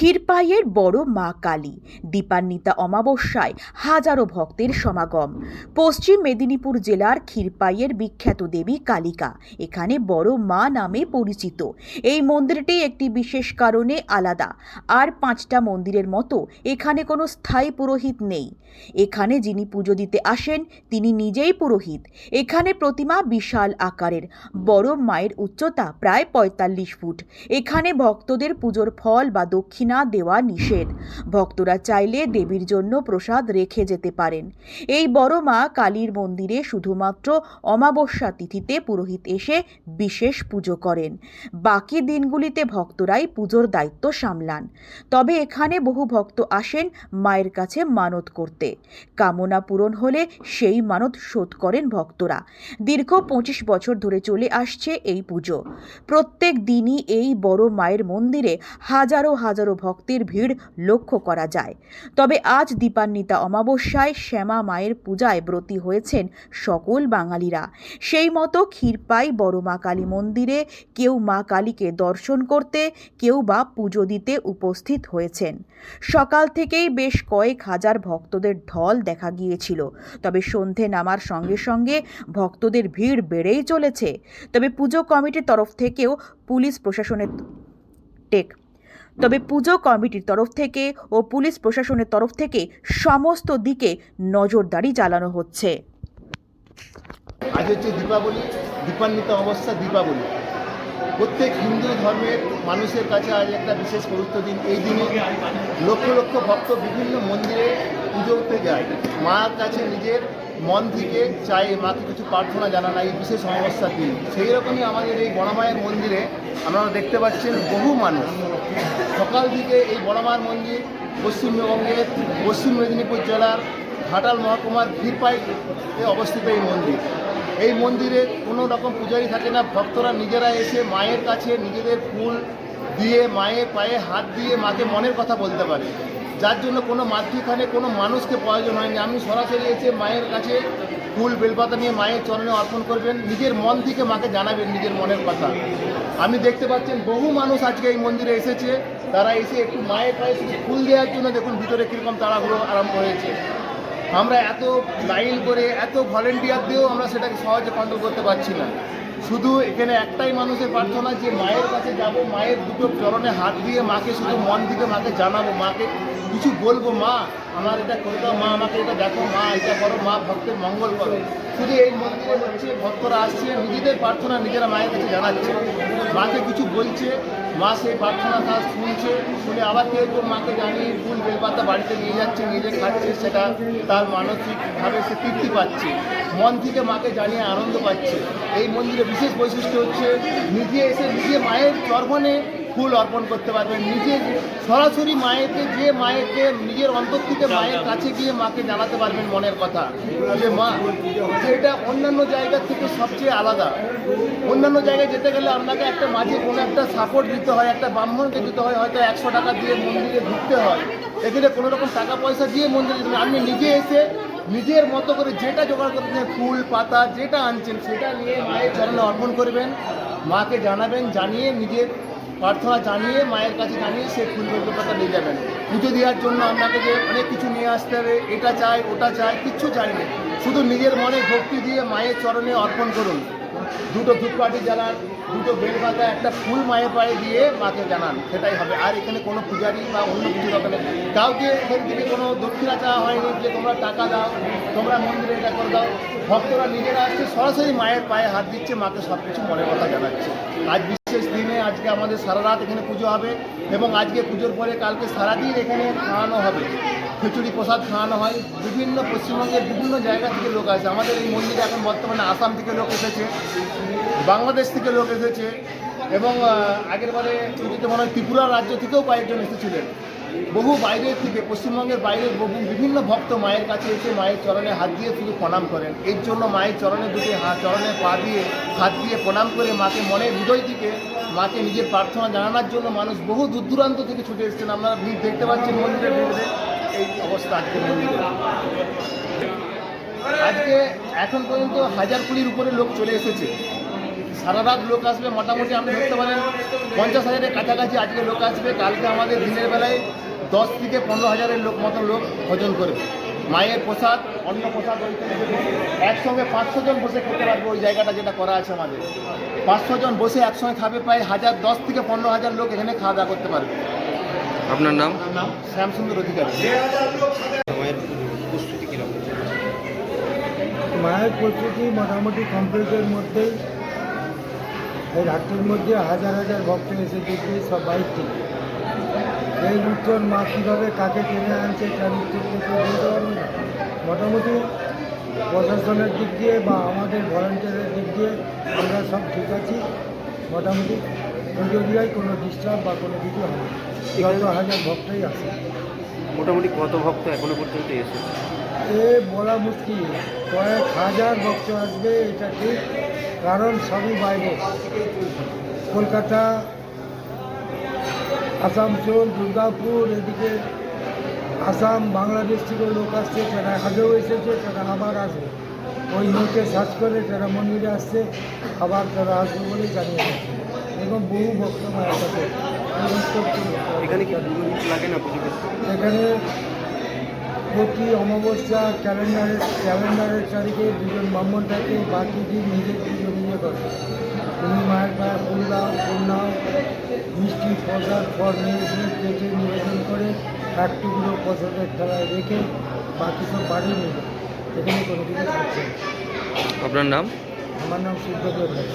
ক্ষীরপাইয়ের বড় মা কালী, দীপান্বিতা অমাবস্যায় হাজারো ভক্তের সমাগম। পশ্চিম মেদিনীপুর জেলার ক্ষীরপাইয়ের বিখ্যাত দেবী কালিকা, এখানে বড় মা নামে পরিচিত। এই মন্দিরটি একটি বিশেষ কারণে আলাদা। আর পাঁচটা মন্দিরের মতো এখানে কোনো স্থায়ী পুরোহিত নেই। এখানে যিনি পুজো দিতে আসেন, তিনি নিজেই পুরোহিত। এখানে প্রতিমা বিশাল আকারের, বড় মায়ের উচ্চতা প্রায় পঁয়তাল্লিশ ফুট। এখানে ভক্তদের পুজোর ফল বা দক্ষিণা দেওয়া নিষেধ। ভক্তরা চাইলে দেবীর জন্য প্রসাদ রেখে যেতে পারেন। এই বড় মা কালীর মন্দিরে শুধুমাত্র অমাবস্যা তিথিতে পুরোহিত এসে বিশেষ পুজো করেন। বাকি দিনগুলিতে ভক্তরাই পুজোর দায়িত্ব সামলান। তবে এখানে বহু ভক্ত আসেন মায়ের কাছে মানত করতে। কামনা পূরণ হলে সেই মানত শোধ করেন ভক্তরা। দীর্ঘ পঁচিশ বছর ধরে চলে আসছে এই পুজো। প্রত্যেক দিনই এই বড় মায়ের মন্দিরে হাজারো হাজারো ভক্তের ভিড় লক্ষ্য করা যায়। তবে আজ দীপান্বিতা অমাবস্যায় শ্যামা মায়ের পূজায় ব্রতী হয়েছেন সকল বাঙালিরা। সেই মতো ক্ষীরপাই বড় মা কালী মন্দিরে কেউ মা কালীকে দর্শন করতে, কেউ বা পুজো দিতে উপস্থিত হয়েছেন। সকাল থেকেই বেশ কয়েক হাজার ভক্তদের ঢল দেখা গিয়েছিল। তবে সন্ধে নামার সঙ্গে সঙ্গে ভক্তদের ভিড় বেড়েই চলেছে। তবে পুজো কমিটির তরফ থেকেও পুলিশ প্রশাসনের টেক তবে পুজো কমিটির তরফ থেকে ও পুলিশ প্রশাসনের তরফ থেকে সমস্ত দিকে নজরদারি চালানো হচ্ছে। আজ হচ্ছে দীপাবলি, দীপান্বিত অবস্থা দীপাবলি। প্রত্যেক হিন্দু ধর্মের মানুষের কাছে আজ একটা বিশেষ গুরুত্ব দিন। এই দিনে লক্ষ লক্ষ ভক্ত বিভিন্ন মন্দিরে পুজো করতে যায়। মার কাছে নিজের মন থেকে চাই, মাকে কিছু প্রার্থনা জানান এই বিশেষ অমাবস্যার দিন। সেই রকমই আমাদের এই বড়মায়ের মন্দিরে আপনারা দেখতে পাচ্ছেন বহু মানুষ। সকাল থেকে এই বড়মার মন্দির পশ্চিমবঙ্গের, পশ্চিম মেদিনীপুর জেলার ঘাটাল মহকুমার ক্ষীরপাইতে অবস্থিত এই মন্দির। এই মন্দিরে কোনো রকম পূজারি থাকে না, ভক্তরা নিজেরা এসে মায়ের কাছে নিজেদের ফুল দিয়ে, মায়ের পায়ে হাত দিয়ে মাকে মনের কথা বলতে পারে। যার জন্য কোনো মাতৃখানে কোনো মানুষকে প্রয়োজন হয়নি। আপনি সরাসরি এসে মায়ের কাছে ফুল বেলপাতা নিয়ে মায়ের চরণে অর্পণ করবেন। নিজের মন থেকে মাকে জানাবেন নিজের মনের কথা। আমি দেখতে পাচ্ছেন বহু মানুষ আজকে এই মন্দিরে এসেছে। তারা এসে একটু মায়ের পায়ে শুধু ফুল দেওয়ার জন্য দেখুন ভিতরে কীরকম তাড়াহুড়ো আরম্ভ হয়েছে। আমরা এত লাইন করে, এত ভলেন্টিয়ার দিয়েও আমরা সেটাকে সহজে কন্ট্রোল করতে পারছি না। শুধু এখানে একটাই মানুষের প্রার্থনা যে মায়ের কাছে যাব, মায়ের দুটো চরণে হাত দিয়ে মাকে শুধু মন থেকে মাকে জানাব, মাকে কিছু বলব, মা, আমার এটা করে দাও, মা, আমাকে এটা দেখো, মা, এটা করো, মা, ভক্তের মঙ্গল করো। শুধু এই মন্দিরে হচ্ছে, ভক্তরা আসছে, নিজেদের প্রার্থনা নিজেরা মায়ের কাছে জানাচ্ছে, মাকে কিছু বলছে মা সেই প্রার্থনা তার শুনছে, শুনে আবার কেউ কেউ মাকে জানিয়ে ফুল বেলপাতা বাড়িতে নিয়ে যাচ্ছে নিজে খাচ্ছে, সেটা তার মানসিকভাবে সে তৃপ্তি পাচ্ছে, মন থেকে মাকে জানিয়ে আনন্দ পাচ্ছে। এই মন্দিরে বিশেষ বৈশিষ্ট্য হচ্ছে, নিজে এসে নিজে মায়ের চর্বণে ফুল অর্পণ করতে পারবেন নিজে সরাসরি মায়েকে যে মায়েকে নিজের অন্তর থেকে মায়ের কাছে গিয়ে মাকে জানাতে পারবেন মনের কথা। যে মা এটা অন্যান্য জায়গার থেকে সবচেয়ে আলাদা। অন্যান্য জায়গায় যেতে গেলে আপনাকে একটা মাঝে কোনো একটা সাপোর্ট দিতে হয় একটা ব্রাহ্মণকে দিতে হয় হয়তো একশো টাকা দিয়ে মন্দিরে ঢুকতে হয়। এখানে কোনো রকম টাকা পয়সা দিয়ে মন্দিরে আপনি নিজে এসে নিজের মতো করে যেটা জোগাড় করতেছেন ফুল পাতা যেটা আনছেন সেটা নিয়ে মায়ের চরণে অর্পণ করবেন। মাকে জানাবেন জানিয়ে নিজের প্রার্থনা জানিয়ে, মায়ের কাছে জানিয়ে সে ফুল বেলপাতা নিয়ে যাবেন পুজো দেওয়ার জন্য আপনাকে যে অনেক কিছু নিয়ে আসতে হবে, এটা চাই, ওটা চাই, কিচ্ছু চাই না। শুধু নিজের মনে ভক্তি দিয়ে মায়ের চরণে অর্পণ করুন। দুটো ধূপকাঠি জ্বালান, দুটো বেলপাতা, একটা ফুল মায়ের পায়ে দিয়ে মাকে জানান, সেটাই হবে। আর এখানে কোনো পূজারি বা অন্য কিছু নেই। কাউকে এখান থেকে কোনো দক্ষিণা চাওয়া হয়নি যে তোমরা টাকা দাও, তোমরা মন্দিরে এটা করে দাও। ভক্তরা নিজেরা আসছে, সরাসরি মায়ের পায়ে হাত দিচ্ছে, মাকে সব কিছু মনের কথা জানাচ্ছে। আজ বিশেষ দিনে আজকে আমাদের সারা রাত এখানে পুজো হবে এবং আজকে পুজোর পরে কালকে সারাদিন এখানে খাওয়ানো হবে। খিচুড়ি প্রসাদ খাওয়ানো হয়। বিভিন্ন পশ্চিমবঙ্গের বিভিন্ন জায়গা থেকে লোক আসে। আমাদের এই মন্দিরে এখন বর্তমানে আসাম থেকে লোক এসেছে, বাংলাদেশ থেকে লোক এসেছে এবং আগের বারে মনে হয় ত্রিপুরা রাজ্য থেকেও কয়েকজন এসেছিলেন। বহু বাইরের থেকে, পশ্চিমবঙ্গের বাইরের বহু, বিভিন্ন ভক্ত মায়ের কাছে এসে মায়ের চরণে হাত দিয়ে শুধু প্রণাম করেন। এর জন্য মায়ের চরণে দুটি হাত, চরণে পা দিয়ে হাত দিয়ে প্রণাম করে মাকে মনের হৃদয় থেকে, মাকে নিজের প্রার্থনা জানানোর জন্য মানুষ বহু দূর দূরান্ত থেকে ছুটে এসেছেন। আপনারা ভিড় দেখতে পাচ্ছেন মন্দিরের ভিড়ে এই অবস্থা আজকে মন্দিরে। আজকে এখন পর্যন্ত হাজার কুড়ির উপরে লোক চলে এসেছে। সারা রাত লোক আসবে মোটামুটি আপনি ধরতে পারেন পঞ্চাশ হাজারের কাছাকাছি আজকে লোক আসবে। কালকে আমাদের দিনের বেলায় দশ থেকে পনেরো হাজারের লোক মতো লোক ভোজন করবে। মায়ের প্রসাদ অন্য প্রসাদ একসঙ্গে পাঁচশো জন বসে খেতে পারবে ওই জায়গাটা যেটা করা আছে আমাদের। পাঁচশো জন বসে একসঙ্গে খাবে প্রায় হাজার দশ থেকে পনেরো হাজার লোক এখানে খাওয়া দাওয়া করতে পারবে। আপনার নাম? নাম শ্যামসুন্দর অধিকারী। মায়ের প্রস্তুতি কীরকম? মায়ের প্রস্তুতি মোটামুটি কমপ্লিটের মধ্যেই এই রাত্রির মধ্যে হাজার হাজার ভক্ত এসে দেখবে সব বাইক এই উত্তর মা কীভাবে কাকে টেনে আনছে তার না। মোটামুটি প্রশাসনের দিক দিয়ে বা আমাদের ভলান্টিয়ারের দিক দিয়ে আমরা সব ঠিক আছি। মোটামুটি এরিয়ায় কোনো ডিস্টার্ব বা কোনো কিছু হয় না হাজার ভক্তই আসে মোটামুটি কত ভক্ত এখনও পর্যন্ত এসেছে? এ বলা মুশকিল। কয়েক হাজার ভক্ত আসবে, এটা ঠিক, কারণ সবই বাইরে। কলকাতা আসানসোল দুর্গাপুর, এদিকে আসাম, বাংলাদেশ থেকে লোক আসছে, তারা আগেও এসেছে, তারা আবার আসবে। ওই নোটে সার্চ করে তারা মন্দিরে আসছে, আবার তারা আসবে বলে জানিয়ে এবং বহু ভক্ত মায়ের এখানে কি লাগে না এখানে প্রতি অমাবস্যা ক্যালেন্ডারের ক্যালেন্ডারের তারিখে দুজন ব্রাহ্মণ থাকে বাকি দিন নিজের পুজো নিজে করে তুমি মায়ের পায়ে ফুল দাও ফুল মিষ্টি প্রসাদ ফল নিয়ে দিয়ে কেটে নিবেদন করে এক টুকরো প্রসাদের খেলায় রেখে বাকি সব বাড়ি নিয়ে যায়। এখানে কোনো কিছু থাকছে আপনার নাম? আমার নাম রায়।